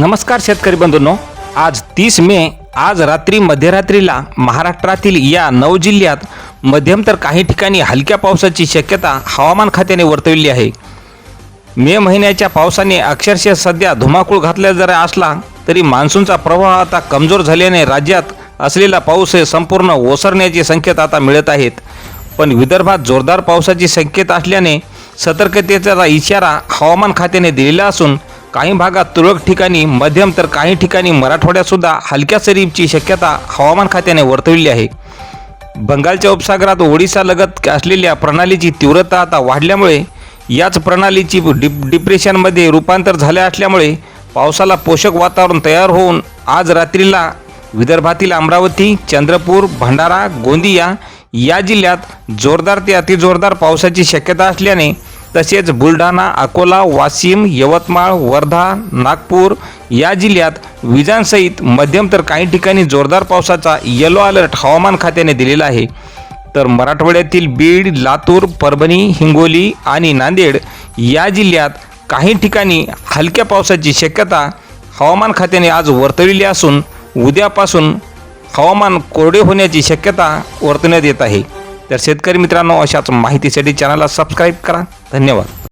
नमस्कार शेतकरी बंधूंनो. आज तीस मे आज रात्री मध्यरात्रीला महाराष्ट्रातील या नऊ जिल्ह्यात मध्यम तर काही ठिकाणी हलक्या पावसाची शक्यता हवामान खात्याने वर्तविली आहे. मे महिन्याच्या पावसाने अक्षरशः सध्या धुमाकूळ घातल्या जरा असला तरी मान्सूनचा प्रवाह आता कमजोर झाल्याने राज्यात असलेला पाऊस हे संपूर्ण ओसरण्याचे संकेत आता मिळत आहेत. पण विदर्भात जोरदार पावसाची संकेत असल्याने सतर्कतेचा इशारा हवामान खात्याने दिलेला असून काही भागात तुरळक ठिकाणी मध्यम तर काही ठिकाणी मराठवाड्यात सुद्धा हलक्या सरीची शक्यता हवामान खात्याने वर्तवली आहे. बंगालच्या उपसागरात ओडिसा लगत असलेल्या प्रणालीची तीव्रता आता वाढल्यामुळे याच प्रणालीची डिप डिप्रेशनमध्ये रूपांतर झाले असल्यामुळे पावसाला पोषक वातावरण तयार होऊन आज रात्रीला विदर्भातील अमरावती चंद्रपूर भंडारा गोंदिया या जिल्ह्यात जोरदार ते अतिजोरदार पावसाची शक्यता असल्याने तसेच बुलढाणा अकोला वाशिम यवतमाळ वर्धा नागपूर या जिल्ह्यात विजांसहित मध्यम तर काही ठिकाणी जोरदार पावसाचा येलो अलर्ट हवामान खात्याने दिलेला आहे. तर मराठवाड्यातील बीड लातूर परभणी हिंगोली आणि नांदेड या जिल्ह्यात काही ठिकाणी हलक्या पावसाची शक्यता हवामान खात्याने आज वर्तविली असून उद्यापासून हवामान कोरडे होण्याची शक्यता वर्तवण्यात येत आहे. तर शेतकरी मित्रांनो अशाच माहितीसाठी चॅनलला सबस्क्राईब करा. धन्यवाद.